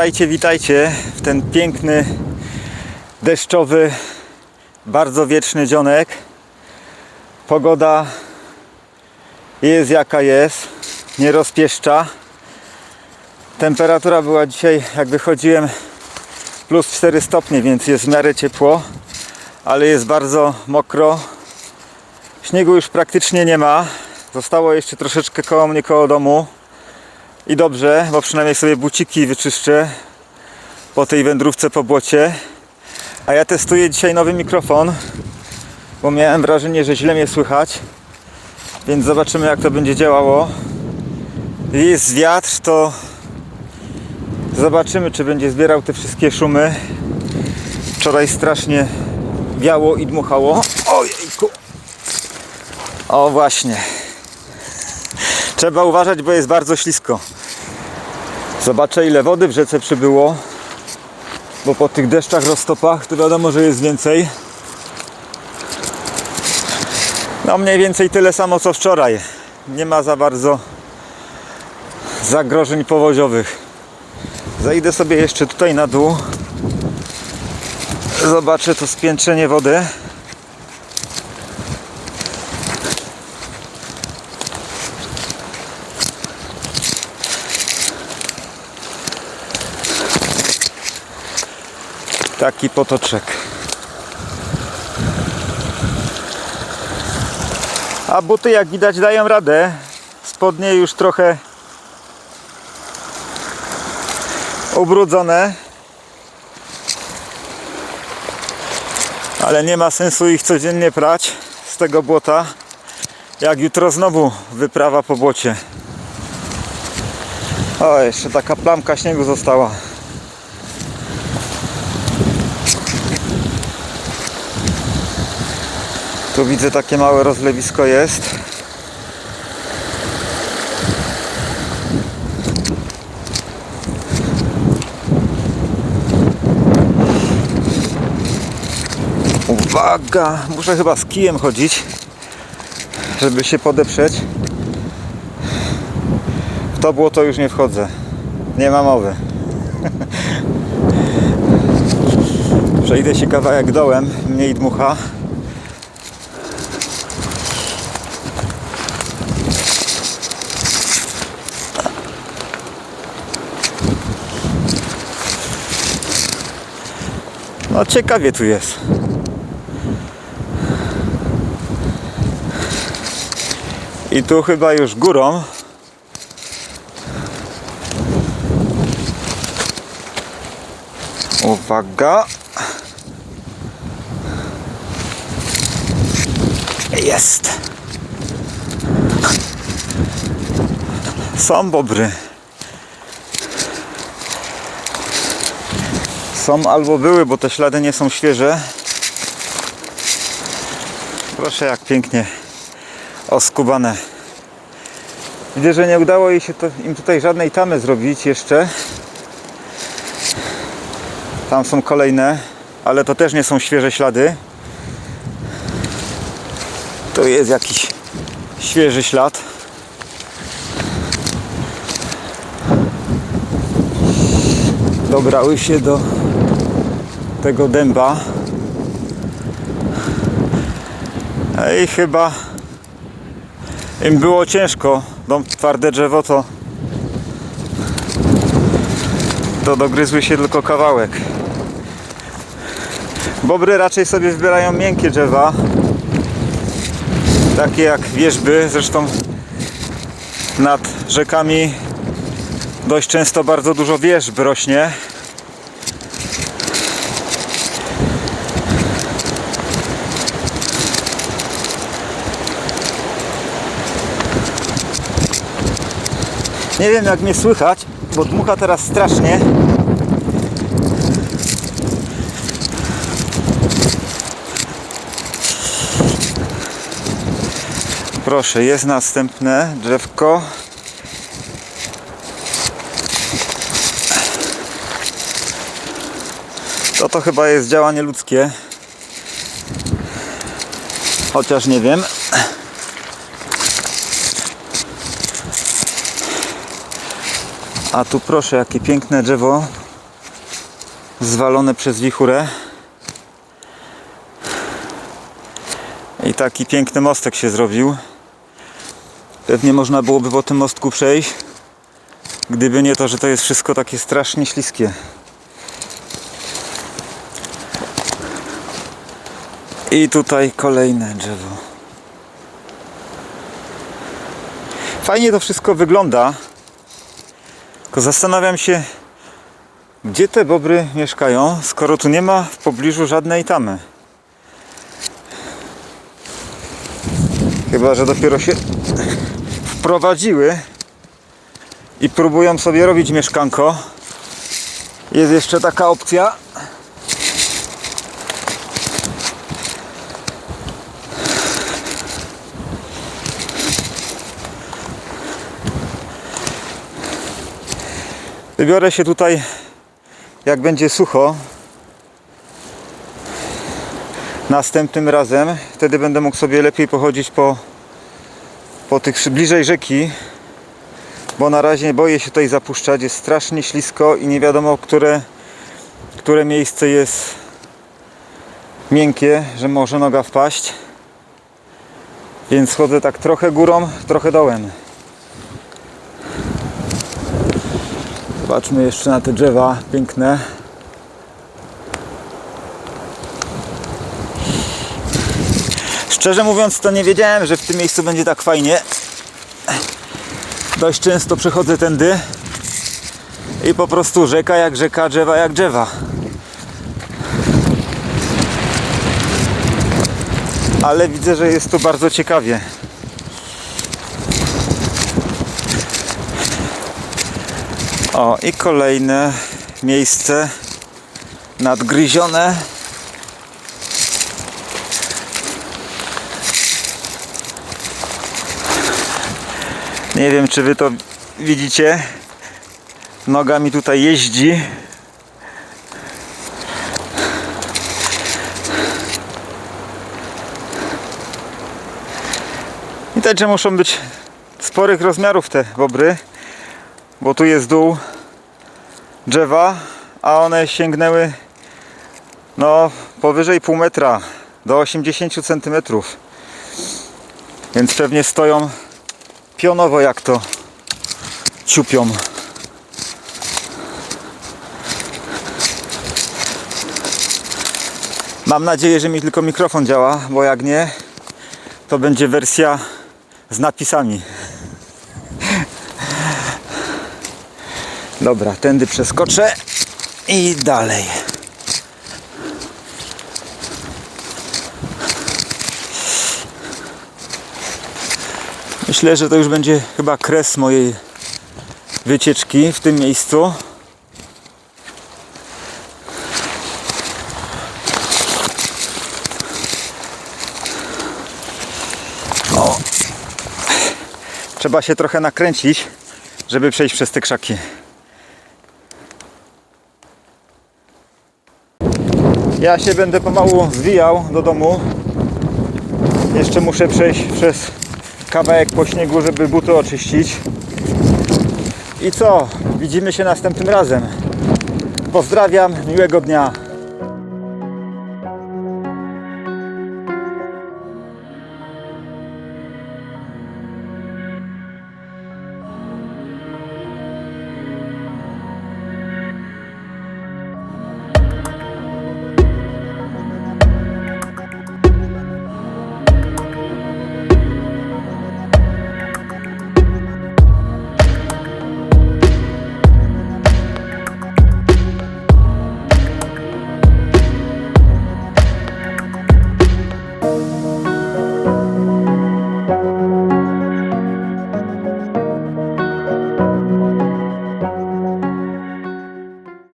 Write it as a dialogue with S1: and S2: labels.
S1: Witajcie, witajcie w ten piękny, deszczowy, bardzo wieczny dzionek. Pogoda jest jaka jest, nie rozpieszcza. Temperatura była dzisiaj, jak wychodziłem, plus 4 stopnie, więc jest w miarę ciepło, ale jest bardzo mokro. Śniegu już praktycznie nie ma. Zostało jeszcze troszeczkę koło mnie, koło domu. I dobrze, bo przynajmniej sobie buciki wyczyszczę po tej wędrówce po błocie. A ja testuję dzisiaj nowy mikrofon, bo miałem wrażenie, że źle mnie słychać. Więc zobaczymy jak to będzie działało. Jest wiatr, to zobaczymy czy będzie zbierał te wszystkie szumy. Wczoraj strasznie wiało i dmuchało. Ojejku. O właśnie. Trzeba uważać, bo jest bardzo ślisko. Zobaczę ile wody w rzece przybyło. Bo po tych deszczach, roztopach to wiadomo, że jest więcej. No mniej więcej tyle samo co wczoraj. Nie ma za bardzo zagrożeń powodziowych. Zajdę sobie jeszcze tutaj na dół. Zobaczę to spiętrzenie wody. Taki potoczek. A buty jak widać dają radę. Spodnie już trochę ubrudzone. Ale nie ma sensu ich codziennie prać z tego błota. Jak jutro znowu wyprawa po błocie. O, jeszcze taka plamka śniegu została. Tu widzę takie małe rozlewisko jest. Uwaga! Muszę chyba z kijem chodzić, żeby się podeprzeć. W to było to już nie wchodzę. Nie ma mowy. Przejdę się kawałek dołem, mniej dmucha. No ciekawie tu jest. I tu chyba już górą. Uwaga. Jest. Są bobry. Są albo były, bo te ślady nie są świeże. Proszę jak pięknie oskubane. Widzę, że nie udało jej się to, im tutaj żadnej tamy zrobić jeszcze. Tam są kolejne, ale to też nie są świeże ślady. Tu jest jakiś świeży ślad. Dobrały się do tego dęba. I chyba im było ciężko. Dom twarde drzewo to to dogryzły się tylko kawałek. Bobry raczej sobie wybierają miękkie drzewa. Takie jak wierzby. Zresztą nad rzekami dość często bardzo dużo wierzb rośnie. Nie wiem jak mnie słychać, bo dmucha teraz strasznie. Proszę, jest następne drzewko. To to chyba jest działanie ludzkie. Chociaż nie wiem. A tu proszę, jakie piękne drzewo zwalone przez wichurę. I taki piękny mostek się zrobił. Pewnie można byłoby po tym mostku przejść, gdyby nie to, że to jest wszystko takie strasznie śliskie. I tutaj kolejne drzewo. Fajnie to wszystko wygląda. Tylko zastanawiam się, gdzie te bobry mieszkają, skoro tu nie ma w pobliżu żadnej tamy. Chyba, że dopiero się wprowadziły i próbują sobie robić mieszkanko. Jest jeszcze taka opcja. Wybiorę się tutaj, jak będzie sucho. Następnym razem, wtedy będę mógł sobie lepiej pochodzić po, po tych bliżej rzeki, bo na razie boję się tutaj zapuszczać. Jest strasznie ślisko i nie wiadomo, które, które miejsce jest miękkie, że może noga wpaść. Więc chodzę tak trochę górą, trochę dołem. Patrzmy jeszcze na te drzewa piękne. Szczerze mówiąc, to nie wiedziałem, że w tym miejscu będzie tak fajnie. Dość często przechodzę tędy i po prostu rzeka jak rzeka, drzewa jak drzewa. Ale widzę, że jest tu bardzo ciekawie. O, i kolejne miejsce nadgryzione. Nie wiem, czy wy to widzicie. Noga mi tutaj jeździ. Te drzewa muszą być sporych rozmiarów te bobry bo tu jest dół drzewa, a one sięgnęły no powyżej pół metra do 80 cm. Więc pewnie stoją pionowo jak to ciupią. Mam nadzieję, że mi tylko mikrofon działa, bo jak nie, to będzie wersja z napisami. Dobra, tędy przeskoczę i dalej. Myślę, że to już będzie chyba kres mojej wycieczki w tym miejscu. O. Trzeba się trochę nakręcić, żeby przejść przez te krzaki. Ja się będę pomału zwijał do domu. Jeszcze muszę przejść przez kawałek po śniegu, żeby buty oczyścić. I co? Widzimy się następnym razem. Pozdrawiam, miłego dnia.